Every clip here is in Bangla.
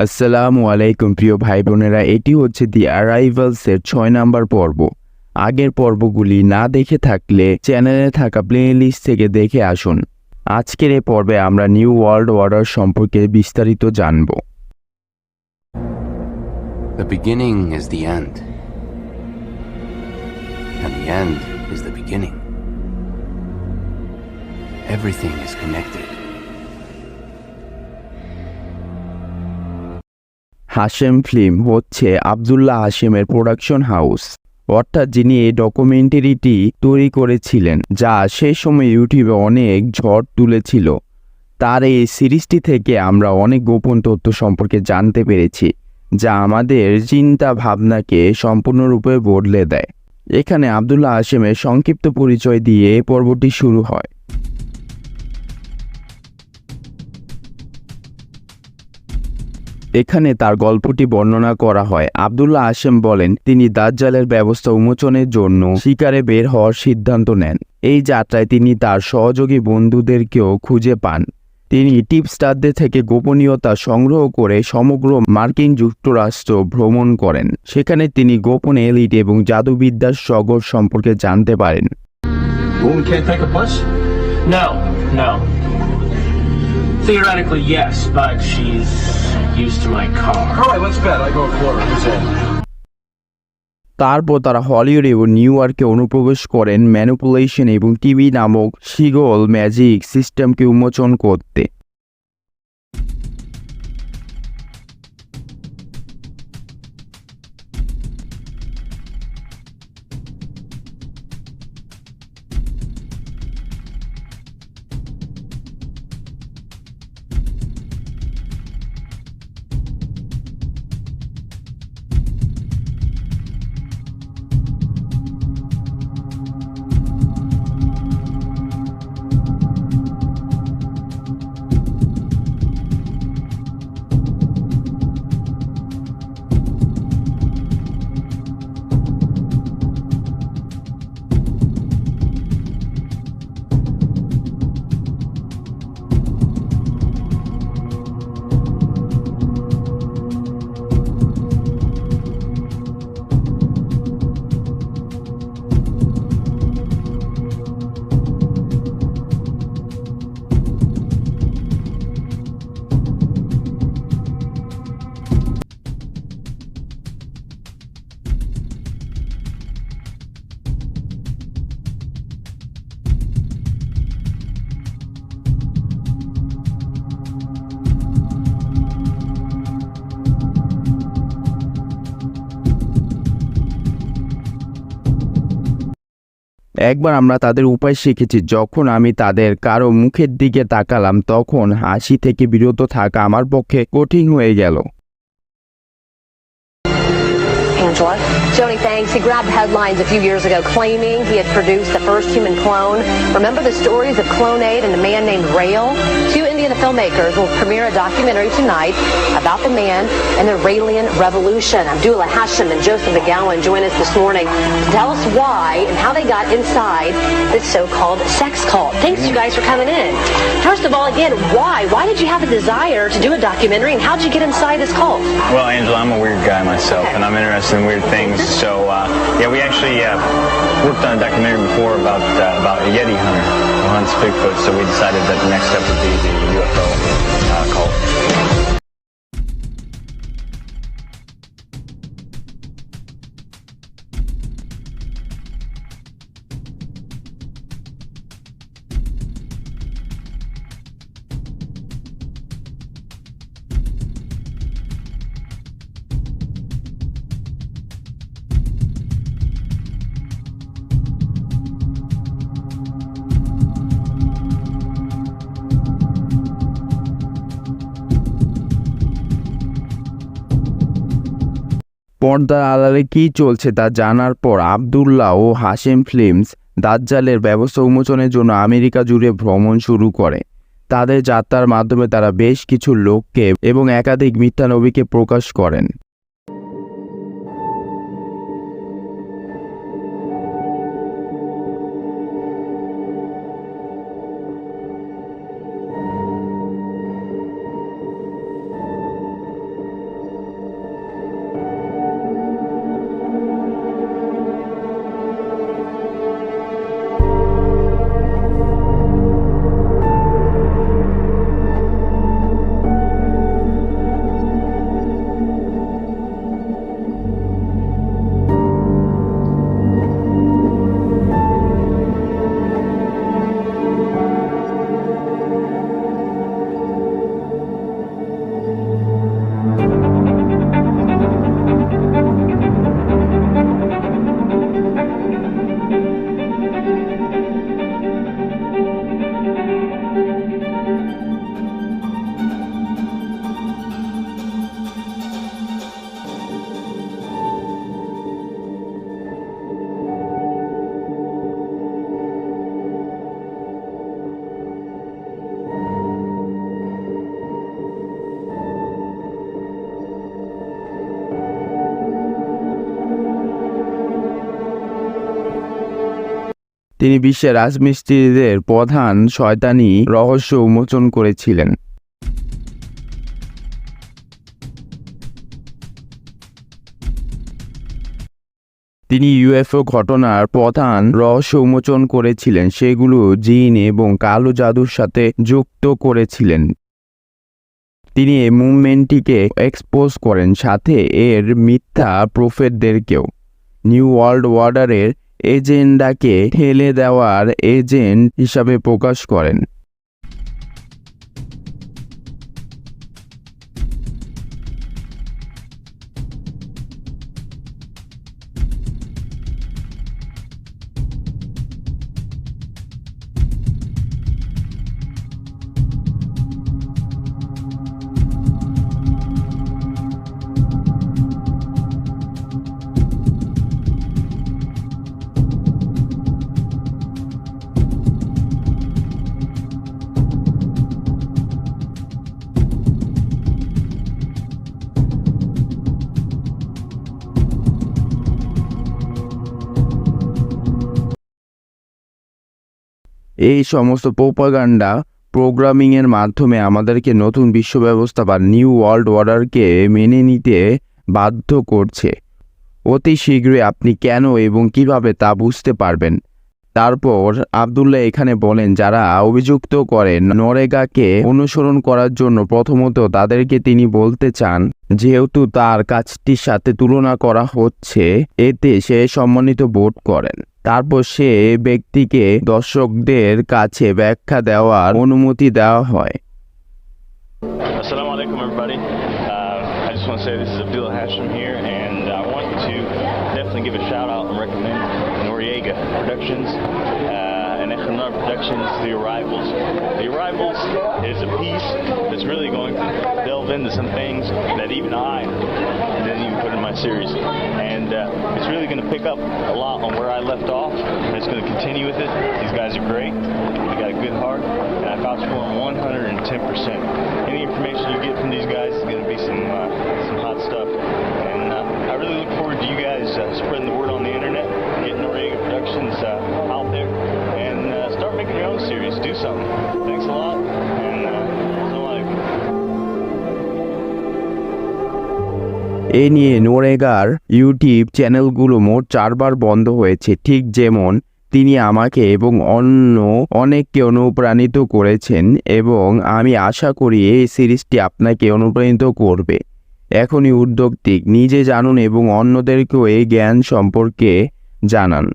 আসসালামু আলাইকুম প্রিয় ভাই বোনেরা এটি হচ্ছে দি অ্যারাইভালসের ছয় নাম্বার পর্ব আগের পর্বগুলি না দেখে থাকলে চ্যানেলে থাকা প্লে লিস্ট থেকে দেখে আসুন আজকের এই পর্বে আমরা নিউ ওয়ার্ল্ড অর্ডার সম্পর্কে বিস্তারিত জানব The beginning is the end. And the end is the beginning. Everything is connected. Hashem film হচ্ছে আবদুল্লাহ হাশেমের প্রোডাকশন হাউস অর্থাৎ যিনি এই ডকুমেন্টারিটি তৈরি করেছিলেন, যা সেই সময় ইউটিউবে অনেক ঝড় তুলেছিল। তার এই সিরিজটি থেকে আমরা অনেক গোপন তথ্য সম্পর্কে জানতে পেরেছি, যা আমাদের চিন্তা ভাবনাকে সম্পূর্ণরূপে বদলে দেয়। এখানে আবদুল্লাহ হাশেমের সংক্ষিপ্ত পরিচয় দিয়ে পর্বটি শুরু হয়। এখানে তার গল্পটি বর্ণনা করা হয়। আবদুল্লাহ হাশেম বলেন তিনি দাজ্জালের ব্যবস্থা উন্মোচনের জন্য শিকারে বের হওয়ার সিদ্ধান্ত নেন। এই যাত্রায় তিনি তার সহযোগী বন্ধুদেরকেও খুঁজে পান। তিনি টিপস্টারদের থেকে গোপনীয়তা সংগ্রহ করে সমগ্র মার্কিন যুক্তরাষ্ট্র ভ্রমণ করেন। সেখানে তিনি গোপন এলিট এবং জাদুবিদ্যার সগর সম্পর্কে জানতে পারেন. Theoretically, yes, but she's used to my car. All right, let's bet. I go a quarter. Who's in? তারপর তারা হলিউড এবং নিউ ইয়র্কে অনুপ্রবেশ করেন ম্যানুপুলেশন এবং টিভি নামক সিগোল ম্যাজিক সিস্টেমকে উন্মোচন করতে একবার আমরা তাদের উপায় শিখেছি যখন আমি তাদের কারও মুখের দিকে তাকালাম তখন হাসি থেকে বিরত থাকা আমার পক্ষে কঠিন হয়ে গেল Angela. Joni thanks. He grabbed headlines a few years ago claiming he had produced the first human clone. Remember the stories of Clone Aid and a man named Rail? Two Indian filmmakers will premiere a documentary tonight about the man and the Raelian Revolution. Abdullah Hashem and Joseph McGowan join us this morning to tell us why and how they got inside this so-called sex cult. Thanks you guys for coming in. First of all, again, why? Why did you have a desire to do a documentary and how did you get inside this cult? Well, Angela, I'm a weird guy myself, and I'm interested in weird things. So, uh, yeah, we actually uh, worked on a documentary before about uh, about a Yeti hunter who hunts Bigfoot. So we decided that the next step would be the UFO uh, cult. পর্দার আড়ালে কী চলছে তা জানার পর আবদুল্লাহ ও হাশেম ফিল্মস দাজ্জালের ব্যবস্থা উন্মোচনের জন্য আমেরিকা জুড়ে ভ্রমণ শুরু করে। তাদের যাত্রার মাধ্যমে তারা বেশ কিছু লোককে এবং একাধিক মিথ্যা নবীকে প্রকাশ করেন। তিনি বিশ্বের রাজমিস্ত্রিদের প্রধান শয়তানি রহস্য উন্মোচন করেছিলেন। তিনি ইউএফও ঘটনার প্রধান রহস্য উন্মোচন করেছিলেন, সেগুলো জিন এবং কালো জাদুর সাথে যুক্ত করেছিলেন। তিনি এই মুভমেন্টটিকে এক্সপোজ করেন, সাথে এর মিথ্যা প্রফেটদেরকেও। নিউ ওয়ার্ল্ড অর্ডারের এজেন্ডাকে ঠেলে দেওয়ার এজেন্ট হিসাবে প্রকাশ করেন। এই সমস্ত প্রোপাগান্ডা প্রোগ্রামিংয়ের মাধ্যমে আমাদেরকে নতুন বিশ্ব ব্যবস্থা বা নিউ ওয়ার্ল্ড অর্ডারকে মেনে নিতে বাধ্য করছে। অতি শীঘ্রই আপনি কেন এবং কীভাবে তা বুঝতে পারবেন। তারপর আবদুল্লাহ এখানে বলেন, যারা অভিযুক্ত করেন নরেগাকে অনুসরণ করার জন্য প্রথমত তাদেরকে তিনি বলতে চান, যেহেতু তার কাজটির সাথে তুলনা করা হচ্ছে, এতে সে সম্মানিত বোধ করেন। তারপর সে ব্যক্তিকে দর্শকদের কাছে ব্যাখ্যা দেওয়ার অনুমতি দেওয়া হয়. Uh, definitely give a shout out and recommend Noriega Productions uh, and Echanar Productions, The Arrivals. The Arrivals is a piece that's really going to delve into some things that even I didn't even put in my series. And uh, it's really going to pick up a lot on where I left off, and it's going to continue with it. These guys are great. They got a good heart, and I vouch for them 110%. Any information you get from these guys is going to be some uh, some hot stuff. And uh, I really look forward to you guys uh, spreading the word on the internet, getting Noriega Productions something. Thanks a lot, uh, এ নিয়ে নোরেগার ইউটিউব চ্যানেলগুলো মোট চারবার বন্ধ হয়েছে ঠিক যেমন তিনি আমাকে এবং অন্য অনেককে অনুপ্রাণিত করেছেন এবং আমি আশা করি এই সিরিজটি আপনাকে অনুপ্রাণিত করবে এখনই উদ্যোগটি নিজে জানুন এবং অন্যদেরকেও এই জ্ঞান সম্পর্কে জানান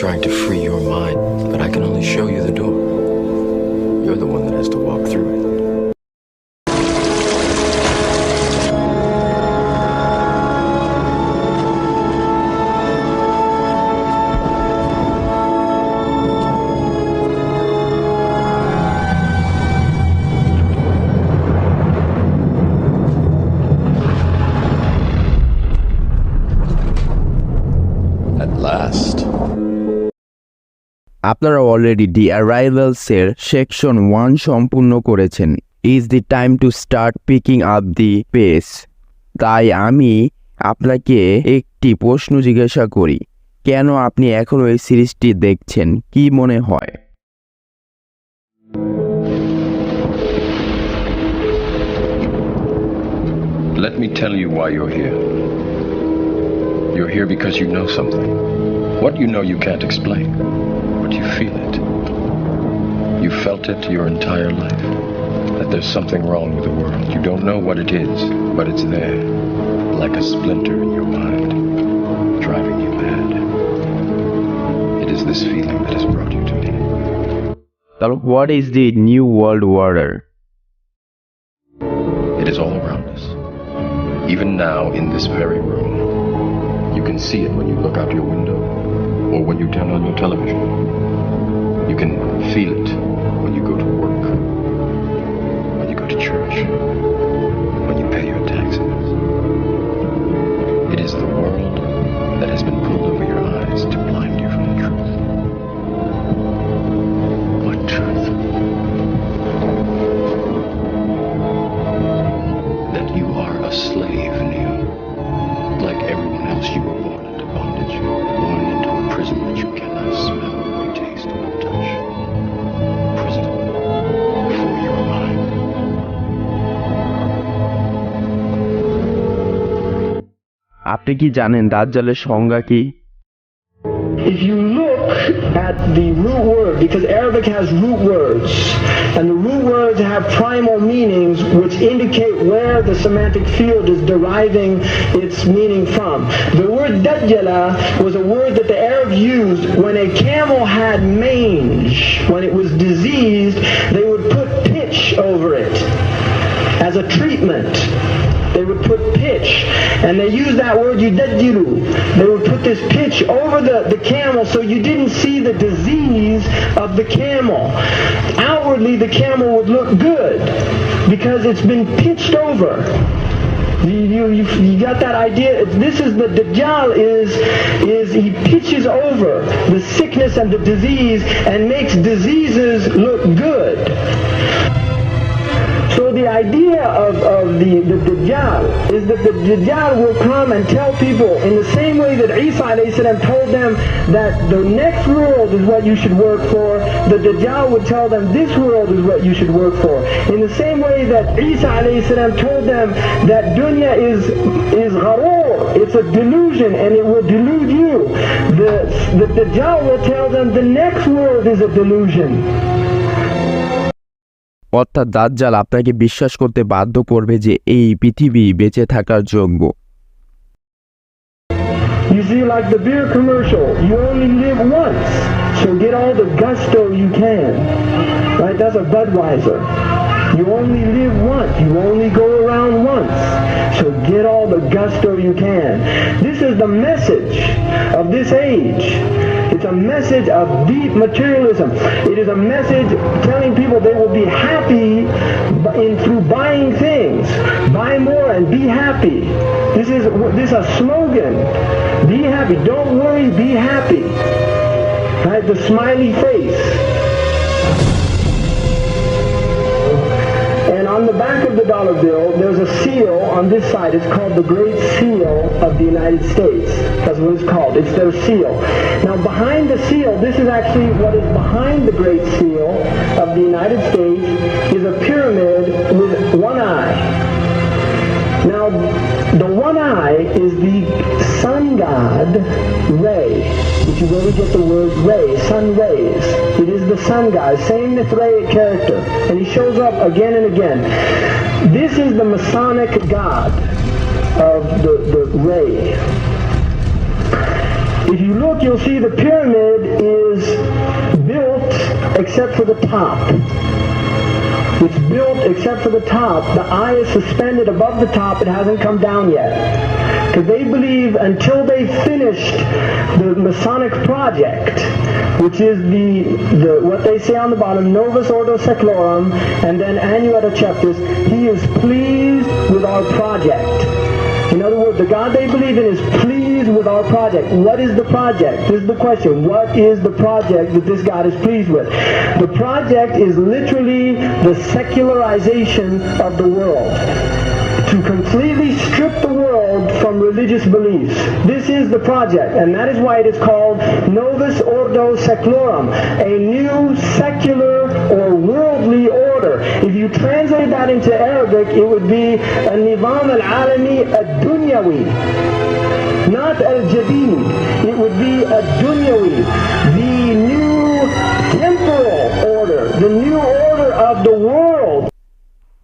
trying to free your mind, but I can only show you the door. You're the one আপনারা অলরেডি ডি অ্যারাইভালসের সেকশন ওয়ান সম্পূর্ণ করেছেন। Is the time to start picking up the pace তাই আমি আপনাকে একটি প্রশ্ন জিজ্ঞাসা করি কেন আপনি এখনও এই সিরিজটি দেখছেন? কি মনে হয়? Let me tell you why you're here. You're here because you know something. What you know you can't explain, hurt, you feel it. You felt it your entire life. That there's something wrong with the world. You don't know what it is, but it's there. Like a splinter in your mind, driving you mad. It is this feeling that has brought you to me. But what is the New World Order? It is all around us. Even now, in this very room. You can see it when you look out your window or when you turn on your television. You can feel it when you go to আপনি কি জানেন দাজ্জালের সংজ্ঞা কি If you look at the root word, because Arabic has root words, and the root words have primal meanings which indicate where the semantic field is deriving its meaning from. The word dajjala was a word that the Arabs used when a camel had mange, when it was diseased, they would put pitch over it as a treatment. They would put pitch, and they used that word yudajjilu. They would put this pitch over the, the camel so you didn't see the disease of the camel. Outwardly, the camel would look good because it's been pitched over. You, you, you, you got that idea? This is the Dajjal is, is he pitches over the sickness and the disease and makes diseases look good. The idea of, of the, the Dajjal is that the Dajjal will come and tell people in the same way that Isa told them that the next world is what you should work for, the Dajjal would tell them this world is what you should work for. In the same way that Isa told them that dunya is is gharoor, it's a delusion and it will delude you. The, the Dajjal will tell them the next world is a delusion. অর্থাৎ দাজ্জাল আপনাকে বিশ্বাস করতে বাধ্য করবে যে এই পৃথিবী বেঁচে থাকার যোগ্য You see, like the beer commercial, you only live once, so get all the gusto you can. Right? That's a Budweiser. You only live once. You only go around once. So get all the gusto you can. This is the message of this age. It's a message of deep materialism. It is a message telling people they will be happy in through buying things. Buy more and be happy. This is this is a slogan. Be happy. Don't worry. Be happy. Right? The smiley face. On the back of the dollar bill, there's a seal on this side. It's called the Great Seal of the United States. That's what it's called. It's their seal. Now, behind the seal, this is actually what is behind the Great Seal of the United States, is a pyramid with one eye. Now, the one eye is the sun god Ray, which is where we get the word ray, sun rays. The sun god, same Mithraic character, and he shows up again and again. This is the Masonic god of the, the ray. If you look, you'll see the pyramid is built except for the top. It's built except for the top. The eye is suspended above the top. It hasn't come down yet. Because they believe until they finished the Masonic project, which is the, the what they say on the bottom, Novus Ordo Seclorum, and then Annuetta Chapters, he is pleased with our project. The God they believe in is pleased with our project. What is the project? This is the question. What is the project that this God is pleased with? The project is literally the secularization of the world. To completely strip the world from religious beliefs. This is the project, and that is why it is called Novus Ordo Seclorum, a new secular or worldly order. If you translate that into Arabic, it would be a Nivam al-Alami ad-Dunyawi. Not al-Jadid. It would be ad-Dunyawi. The new temporal order. The new order of the world.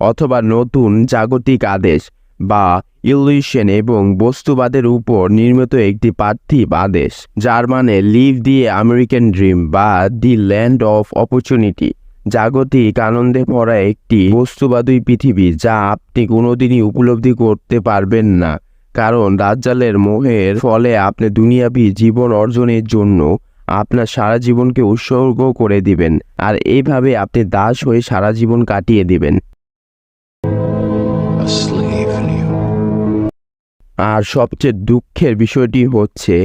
অথবা নতুন জাগতিক আদেশ বা ইলিউশন এবং বস্তুবাদের উপর নির্মিত একটি পার্থিব আদেশ যার মানে লিভ দি আমেরিকান ড্রিম বা দি ল্যান্ড অফ অপরচুনিটি জাগতিক আনন্দে ভরা একটি বস্তুবাদী পৃথিবী যা আপনি কোনোদিনই উপলব্ধি করতে পারবেন না কারণ দাজ্জালের মোহের ফলে আপনি দুনিয়াবি জীবন অর্জনের জন্য আপনার সারা জীবনকে উৎসর্গ করে দিবেন আর এইভাবে আপনি দাস হয়ে সারা জীবন কাটিয়ে দিবেন. আর সবচেয়ে দুঃখের বিষয়টি হচ্ছে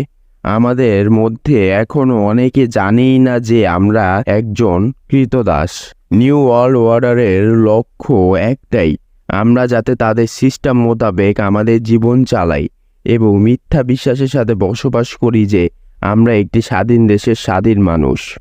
আমাদের মধ্যে এখনও অনেকে জানেই না যে আমরা একজন কৃতদাস। নিউ ওয়ার্ল্ড অর্ডারের লক্ষ্য একটাই, আমরা যাতে তাদের সিস্টেম মোতাবেক আমাদের জীবন চালাই এবং মিথ্যা বিশ্বাসের সাথে বসবাস করি যে আমরা একটি স্বাধীন দেশের স্বাধীন মানুষ।